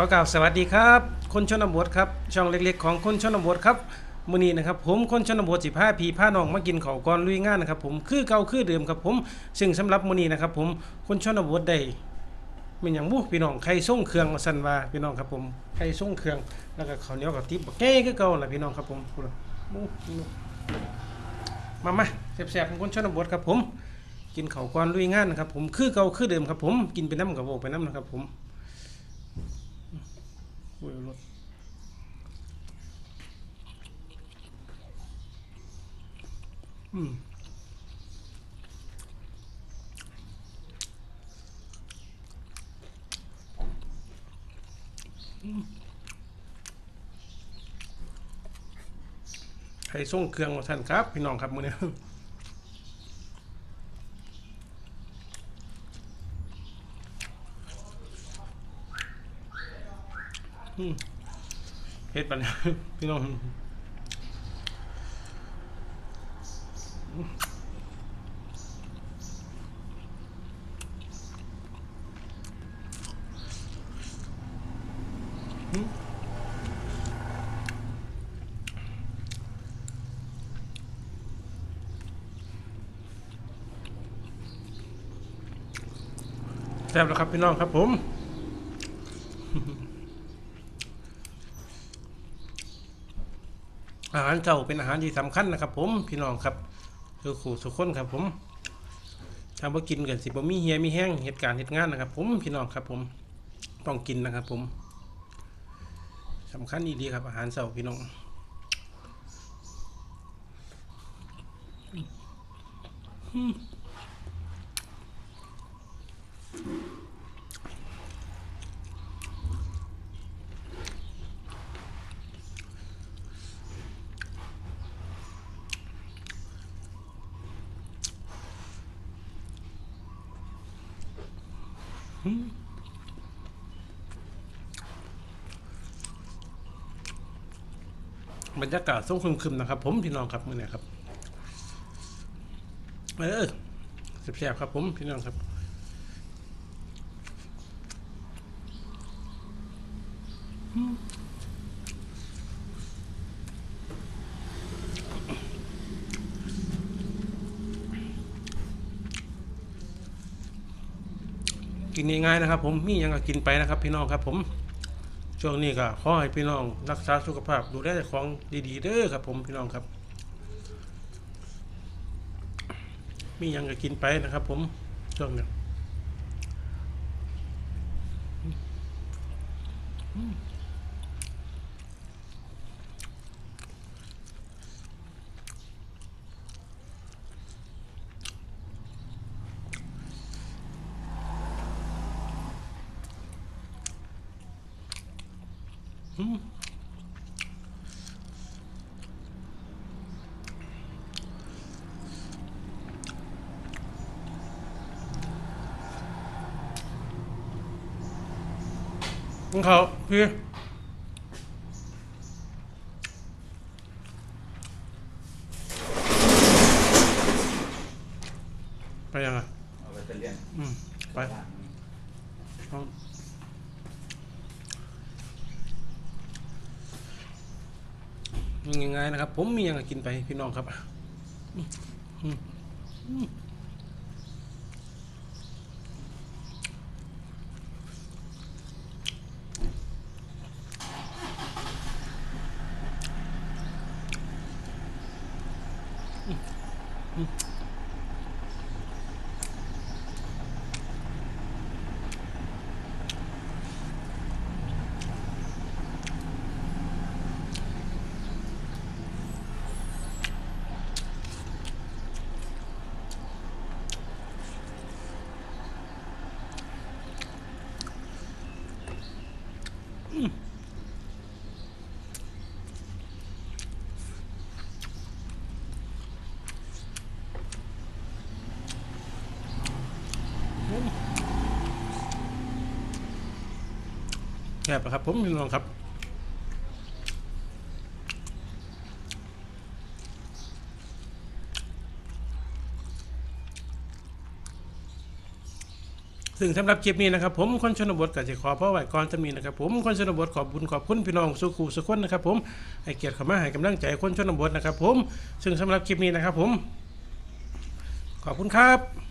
ขอกล่าวสวัสดีครับ คนชนบทครับช่องเล็กๆ ของคนชนบทครับมื้อนี้นะครับผมคนชนบทสิพาพี่พาน้องมากินข้าวก่อนลุยงานนะครับผมคือเก่าคือเดิมครับผมซึ่งสำหรับมื้อนี้นะครับผมคนชนบทได้เป็นอย่างบุพี่น้องไข่ส่งเครื่องมาสันว่าพี่น้องครับผมไข่ส่งเครื่องแล้วก็ข้าวเหนียวกับติ๊บบักแก่คือเก่าล่ะพี่น้องครับผมมามาแซ่บๆของคนชนบทครับผม กินข้าวก่อนลุยงานนะครับผมคือเก่าคือเดิมครับผมกินไปน้ำกับโบไปน้ำนะครับผม โอ้ยรถอืมใครส่งเครื่องมาท่านครับ พี่น้องครับมือนี้ เฮ็ดบัดนพี่น้องแซ่บแล้วครับพี่น้องครับผม อาหารเจ้าเป็นอาหารที่สำคัญนะครับ ผมพี่น้องครับคือขู่สุขคนครับ ผมถ้าบ่กินกันสิบ่มีเฮียมีแห้งเหตุการณ์เหตุงานนะครับ ผมพี่น้องครับ ผมต้องกินนะครับ ผมสำคัญอีดีครับ อาหารเช้าพี่น้องอืม บรรยากาศส้มคึมๆนะครับ ผมพี่น้องครับมื่อนี้ครับ เออแซ่บๆครับผมพี่น้องครับ กินง่ายๆนะครับ ผมมียังก็กินไปนะครับพี่น้องครับผม ช่วงนี้ก็ขอให้พี่น้องรักษาสุขภาพดูแลเจ้าของดีๆเด้อครับ ผมพี่น้องครับ มียังก็กินไปนะครับ ผมช่วงนี้ เขาพี่ไปยังอะเอาไปเรียนอืม ไปเอายังไงนะครับ ผมมียังก็กินไปพี่น้องครับอืม อืมอืมแคบนะครับ ผมพี่น้องครับซึ่งสำหรับคลิปนี้นะครับผมคนชนบทก็จะขอพ่อไหวก่อนจะมีนะครับผมคนชนบทขอบบุญขอบคุณพี่น้องสุขูสุขคนนะครับผมให้เกียรติเข้ามาให้กำลังใจคนชนบทนะครับผมซึ่งสำหรับคลิปนี้นะครับผม ขอบคุณครับ